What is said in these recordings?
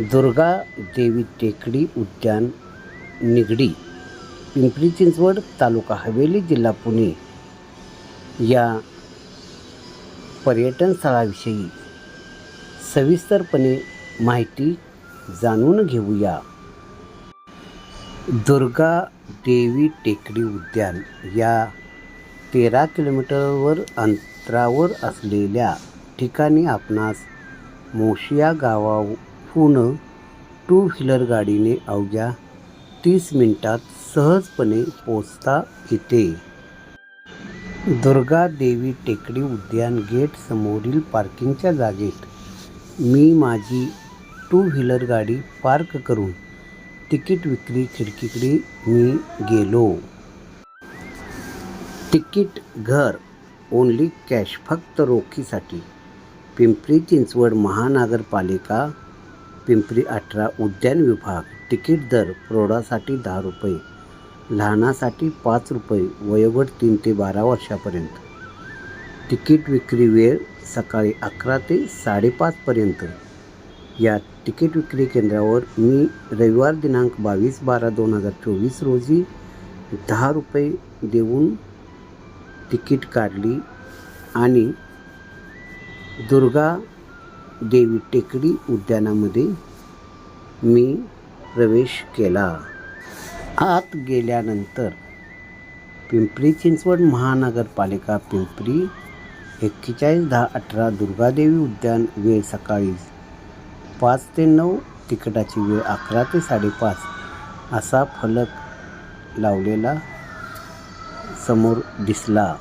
दुर्गा देवी टेकडी उद्यान निगडी पिंपरी चिंचवड तालुका हवेली जिल्हा पुणे. या पर्यटन स्थळाविषयी सविस्तरपणे माहिती जाणून घेऊया. दुर्गा देवी टेकडी उद्यान या तेरा किलोमीटरवर अंतरावर असलेल्या ठिकाणी आपणास मोशिया पूर्ण टू व्हीलर गाडीने अवघ्या तीस मिनिटात सहजपणे पोचता येते. दुर्गा देवी टेकडी उद्यान गेट समोरील पार्किंगच्या जागेत. मी माझी टू व्हीलर गाडी पार्क करून तिकीट विक्री खिडकीकडे मी गेलो. तिकीट घर ओनली कॅश फक्त रोखीसाठी. पिंपरी चिंचवड महानगरपालिका पिंपरी अठरा उद्यान विभाग तिकीट दर प्रौढासाठी दहा रुपये लहानासाठी पाच रुपये वयोगट तीन ते बारा वर्षापर्यंत. तिकीट विक्री वेळ सकाळी अकरा ते साडेपाचपर्यंत या तिकीट विक्री केंद्रावर मी रविवार दिनांक बावीस बारा दोन हजार चोवीस रोजी दहा रुपये देऊन तिकीट काढली आणि दुर्गा देवी टेकडी उद्यानामध्ये मी प्रवेश केला. आत गेल्यानंतर पिंपरी चिंचवड महानगरपालिका पिंपरी एक्केचाळीस दहा अठरा दुर्गादेवी उद्यान वेळ सकाळी पाच ते नऊ तिकिटाची वेळ अकरा ते साडेपाच असा फलक लावलेला समोर दिसला.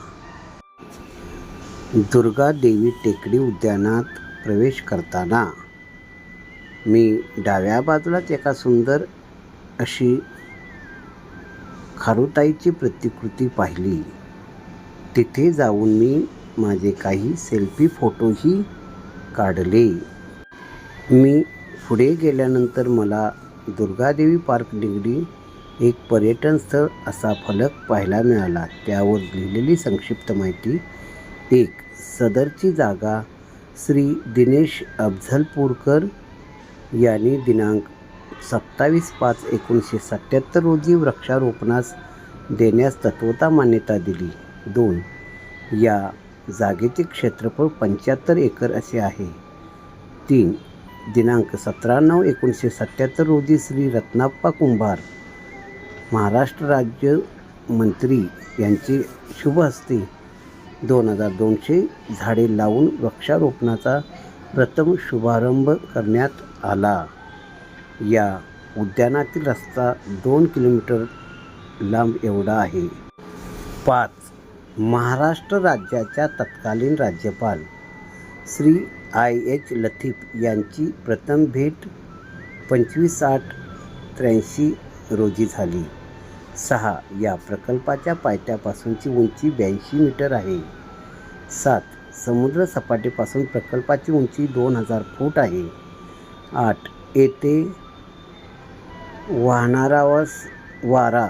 दुर्गा देवी टेकडी उद्यानात प्रवेश करताना मी डाव्या बाजूलाच एका सुंदर अशी खारुताईची प्रतिकृती पाहिली. तिथे जाऊन मी माझे काही सेल्फी फोटोही काढले. मी पुढे गेल्यानंतर मला दुर्गादेवी पार्क निगडी एक पर्यटन स्थळ असा फलक पाहायला मिळाला. त्यावर लिहिलेली संक्षिप्त माहिती एक. सदरची जागा श्री दिनेश अफझलपूरकर यांनी दिनांक सत्तावीस पाच एकोणीसशे सत्याहत्तर रोजी वृक्षारोपणास देण्यास तत्वता मान्यता दिली. दोन या जागेचे क्षेत्रफळ पंच्याहत्तर एकर असे आहे. तीन दिनांक सतरा नऊ एकोणीसशे सत्याहत्तर रोजी श्री रत्नाप्पा कुंभार महाराष्ट्र राज्य मंत्री यांचे शुभ हस्ते दोन हजार दोनशे झाडे लावून वृक्षारोपणाचा प्रथम शुभारंभ करण्यात आला. या उद्यानातील रस्ता दोन किलोमीटर लांब एवढा आहे. पाच. महाराष्ट्र राज्याच्या तत्कालीन राज्यपाल श्री आय एच लतीफ यांची प्रथम भेट पंचवीस आठ त्र्याऐंशी रोजी झाली. सहा या प्रकल्पाच्या पायथ्यापासूनची उंची ब्याऐंशी मीटर आहे. सात समुद्र सपाटीपासून प्रकल्पाची उंची दोन हजार फूट आहे. आठ येथे वाहणारा वस वारा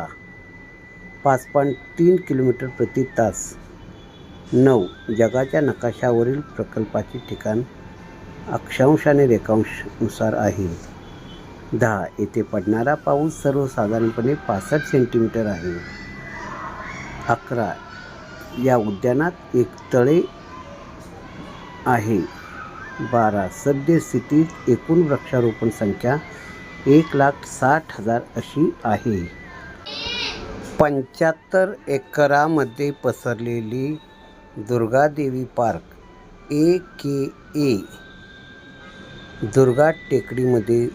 पाच पॉईंट तीन किलोमीटर प्रति तास. नऊ जगाच्या नकाशावरील प्रकल्पाचे ठिकाण अक्षांश आणि रेखांशानुसार आहे. दहा येथे पडणारा पाऊस सर्वसाधारणपणे पासष्ट सेंटीमीटर आहे. अकरा या उद्यानात एक तळे आहे. बारा सद्यस्थितीत एकूण वृक्षारोपण संख्या एक लाख साठ हजार अशी आहे. पंच्याहत्तर एकरामध्ये पसरलेली Durgadevi park A K A Durga टेकडीमध्ये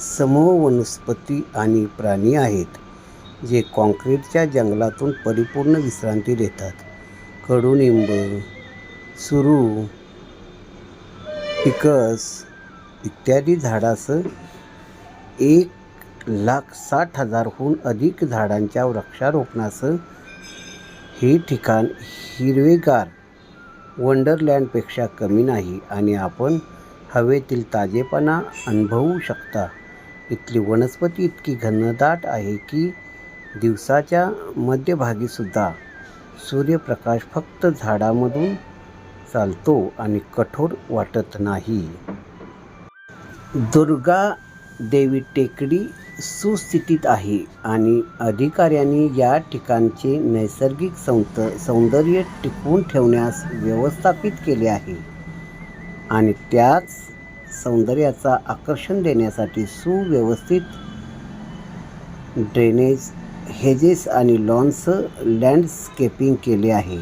समूह वनस्पती आणि प्राणी आहेत जे कॉन्क्रीटच्या जंगलातून परिपूर्ण विश्रांती देतात. कडुनिंब सुरू पिकस इत्यादी झाडास एक लाख साठ हजारहून अधिक झाडांच्या वृक्षारोपणासह हे ठिकाण हिरवेगार वंडरलँडपेक्षा कमी नाही आणि आपण हवेतील ताजेपणा अनुभवू शकता. इथली वनस्पती इतकी घनदाट आहे की दिवसाच्या मध्यभागीसुद्धा सूर्यप्रकाश फक्त झाडामधून चालतो आणि कठोर वाटत नाही. दुर्गा देवी टेकडी सुस्थितीत आहे आणि अधिकाऱ्यांनी या ठिकाणचे नैसर्गिक सौंद सौंदर्य टिकवून ठेवण्यास व्यवस्थापित केले आहे. आणि त्याच सौंदर्याचा आकर्षण देण्यासाठी सुव्यवस्थित ड्रेनेज हेजेस आणि लॉन्स लँडस्केपिंग केले आहे.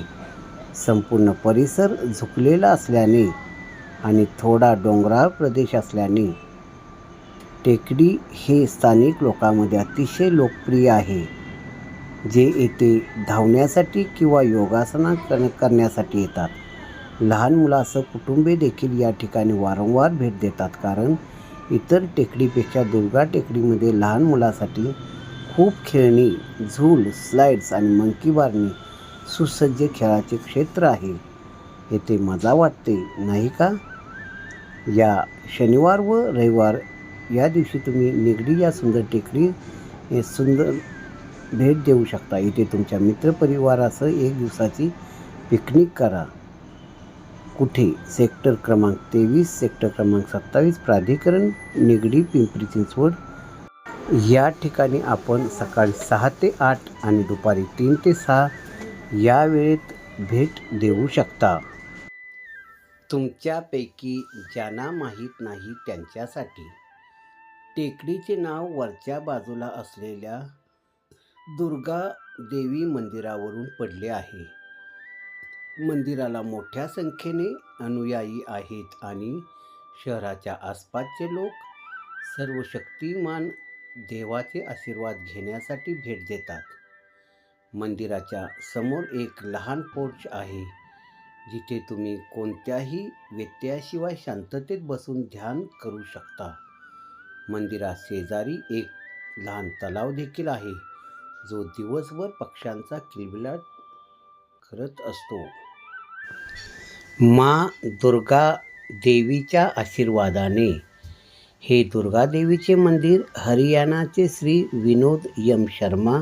संपूर्ण परिसर झुकलेला असल्याने आणि थोडा डोंगराळ प्रदेश असल्याने टेकडी हे स्थानिक लोकांमध्ये अतिशय लोकप्रिय आहे जे येथे धावण्यासाठी किंवा योगासना कर करण्यासाठी येतात. लहान मुलासह कुटुंबे देखील या ठिकाणी वारंवार भेट देतात. कारण इतर टेकडीपेक्षा दुर्गा टेकडीमध्ये लहान मुलासाठी खूप खेळणी झूल स्लाइड्स आणि मंकी बारणी सुसज्ज खेळाचे क्षेत्र आहे. येथे मजा वाटते नाही का? या शनिवार व रविवार या दिवशी तुम्ही निगडी या सुंदर टेकडी हे सुंदर भेट देऊ शकता. इथे तुमच्या मित्रपरिवारासह एक दिवसाची पिकनिक करा. कुठे? सेक्टर क्रमांक तेवीस सेक्टर क्रमांक सत्तावीस प्राधिकरण निगडी पिंपरी चिंचवड. या ठिकाणी आपण सकाळी सहा ते आठ आणि दुपारी तीन ते सहा या वेळेत भेट देऊ शकता. तुमच्यापैकी ज्यांना माहीत नाही त्यांच्यासाठी टेकडीचे नाव वरच्या बाजूला असलेल्या दुर्गा देवी मंदिरावरून पडले आहे. मंदिराला मोठ्या संख्येने अनुयायी आहेत आणि शहराच्या आसपासचे लोक सर्व शक्तिमान देवाचे आशीर्वाद घेण्यासाठी भेट देतात. मंदिराच्या समोर एक लहान पोर्च आहे जिथे तुम्ही कोणत्याही व्यत्ययाशिवाय शांततेत बसून ध्यान करू शकता. मंदिरात शेजारी एक लहान तलाव देखील आहे जो दिवसभर पक्ष्यांचा किलबिलाट करत असतो. मा दुर्गा देवीच्या आशीर्वादाने. हे दुर्गा देवीचे मंदिर हरियाणाचे श्री विनोद यम शर्मा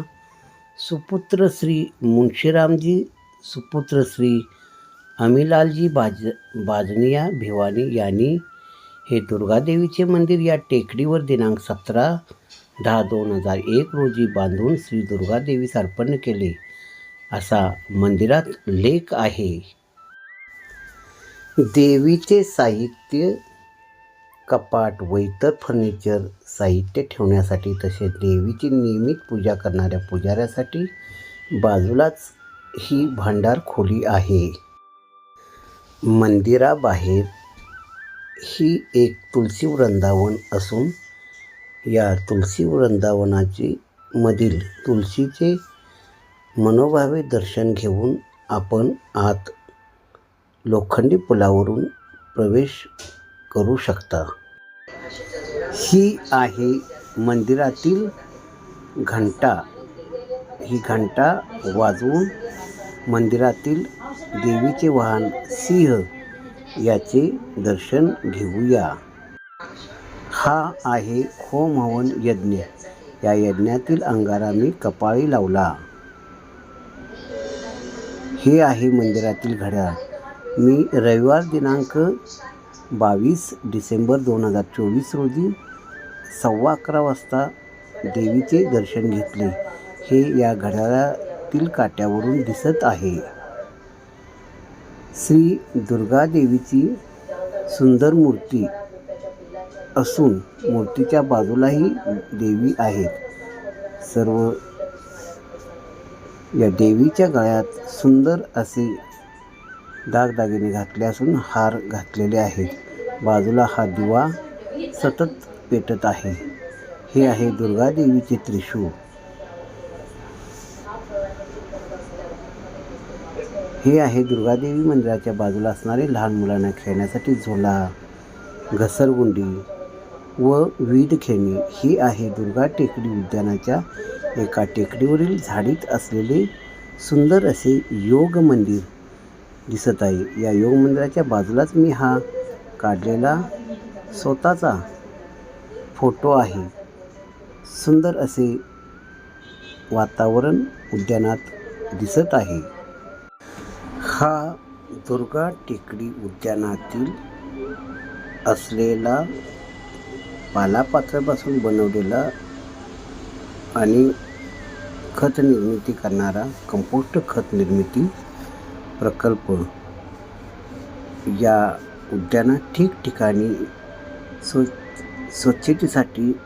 सुपुत्र श्री मुंशीरामजी सुपुत्र श्री अमिलालजी बाज बाजनिया भिवानी यांनी हे दुर्गादेवीचे मंदिर या टेकडीवर दिनांक सतरा दहा दोन हजार एक रोजी बांधून श्री दुर्गादेवीस अर्पण केले. असा मंदिरात लेख आहे. देवीचे साहित्य कपाट व इतर फर्निचर साहित्य ठेवण्यासाठी तसेच देवीची नियमित पूजा करणाऱ्या पुजाऱ्यासाठी बाजूलाच ही भांडार खोली आहे. मंदिराबाहेर ही एक तुलसी वृंदावन असून या तुलसी वृंदावनाची मधील तुलसीचे मनोभावे दर्शन घेऊन आपण आत लोखंडी पुलावरून प्रवेश करू शकता. ही आहे मंदिरातील घंटा. ही घंटा वाजवून मंदिरातील देवीचे वाहन सिंह याचे दर्शन घेऊया. हा आहे होम हवन यज्ञ. या यज्ञातील अंगारा मी कपाळी लावला. हे आहे मंदिरातील घड्याळ. मी रविवार दिनांक बावीस डिसेंबर दोन हजार चोवीस रोजी सव्वा अकरा वाजता देवीचे दर्शन घेतले. हे या घड्याळातील काट्यावरून दिसत आहे. श्री दुर्गा देवीची सुंदर मूर्ती असून मूर्तीच्या बाजूलाही देवी आहेत. सर्व या देवीच्या गळ्यात सुंदर असे दागदागिने घातले असून हार घातलेले आहेत. बाजूला हा दिवा सतत पेटत आहे. हे आहे दुर्गादेवीचे त्रिशूळ. हे आहे दुर्गादेवी मंदिराच्या बाजूला असणारे लहान मुलांना खेळण्यासाठी झोला घसरगुंडी व विध खेळणे. ही आहे दुर्गा टेकडी उद्यानाच्या एका टेकडीवरील झाडीत असलेले सुंदर असे योग मंदिर. दिसत आहे. या योग मंदिराच्या बाजूलाच मी हा काढलेला स्वतःचा फोटो आहे. सुंदर असे वातावरण उद्यानात दिसत आहे. हा दुर्गा टेकडी उद्यानातील असलेला पालापात्रापासून बनवलेला आणि खत निर्मिती करणारा कंपोस्ट खत निर्मिती प्रकल्प या उद्यानात ठिकठिकाणी स्व स्वच्छतेसाठी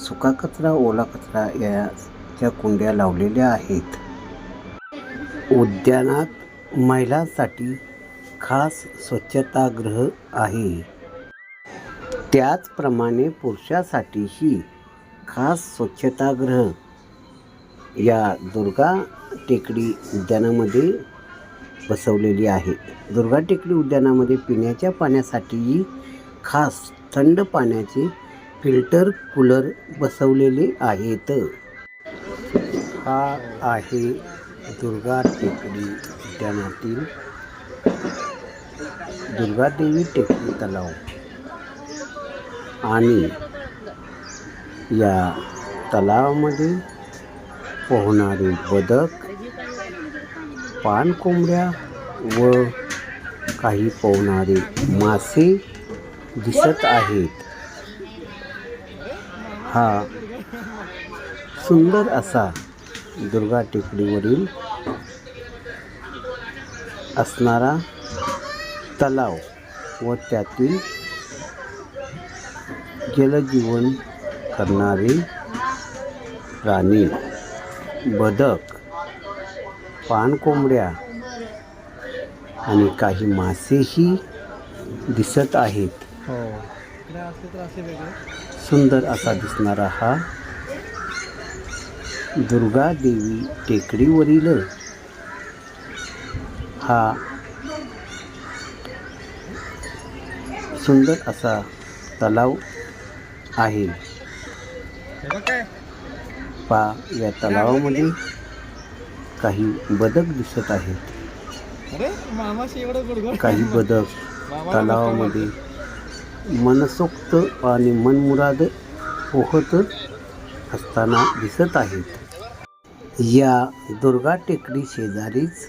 सुका कचरा ओला कचरा याच्या कुंड्या लावलेल्या आहेत. उद्यानात महिलांसाठी खास स्वच्छतागृह आहे. त्याचप्रमाणे पुरुषासाठीही खास स्वच्छतागृह. या दुर्गा टेकडी उद्यानामध्ये बसवलेली आहे. दुर्गा टेकडी उद्यानामध्ये पिण्याच्या पाण्यासाठीही खास थंड पाण्याचे फिल्टर कूलर बसवलेले आहेत. हा आहे दुर्गा टेकडी उद्यानातील दुर्गादेवी टेकडी तलाव. आणि या तलावामध्ये पोहणारे बदक पानकोंबड्या व काही पोहणारे मासे दिसत आहेत. हा सुंदर असा दुर्गा टेकडीवरील असणारा तलाव व त्यातील जलजीवन करणारे प्राणी बदक पानकोंबड्या आणि काही मासेही दिसत आहेत. हो. सुंदर असा दिसणारा हा दुर्गा देवी टेकडीवरील हा सुंदर असा तलाव आहे. पा या तलावामध्ये काही बदक दिसत आहेत. काही बदक तलावामध्ये मनसोक्त आणि मनमुराद पोहत असताना दिसत आहेत. या दुर्गा टेकडी शेजारीच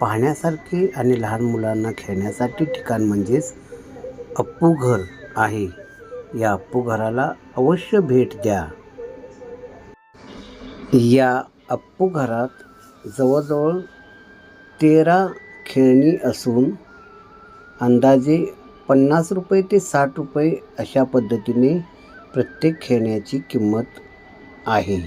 पाहण्यासारखे आणि लहान मुलांना खेळण्यासाठी ठिकाण म्हणजेच अप्पू घर आहे. या अप्पू घराला अवश्य भेट द्या. या अप्पू घरात जवळजवळ तेरा खेळणी असून अंदाजे पन्नास रुपये ते साठ रुपये अशा पद्धतीने प्रत्येक खेळण्याची किंमत आहे.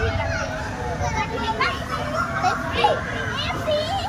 Let's see.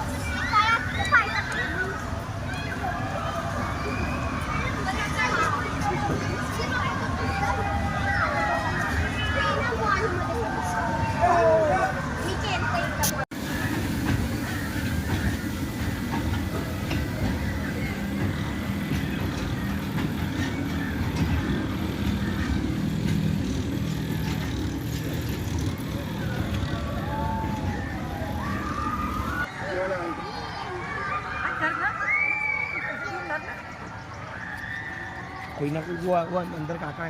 कोई वो वो अंदर काका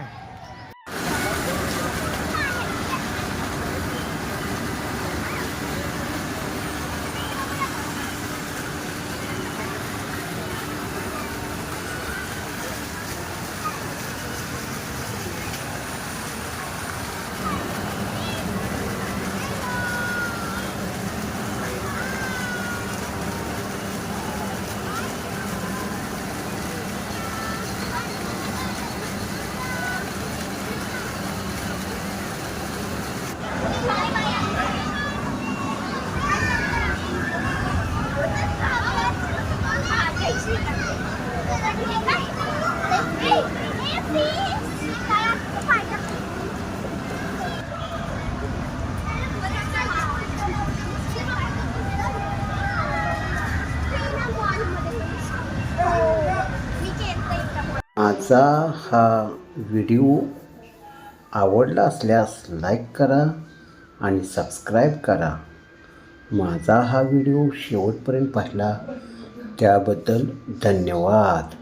माझा हा व्हिडिओ आवडला असल्यास लाईक करा आणि सबस्क्राईब करा. माझा हा व्हिडिओ शेवटपर्यंत पाहिला त्याबद्दल धन्यवाद.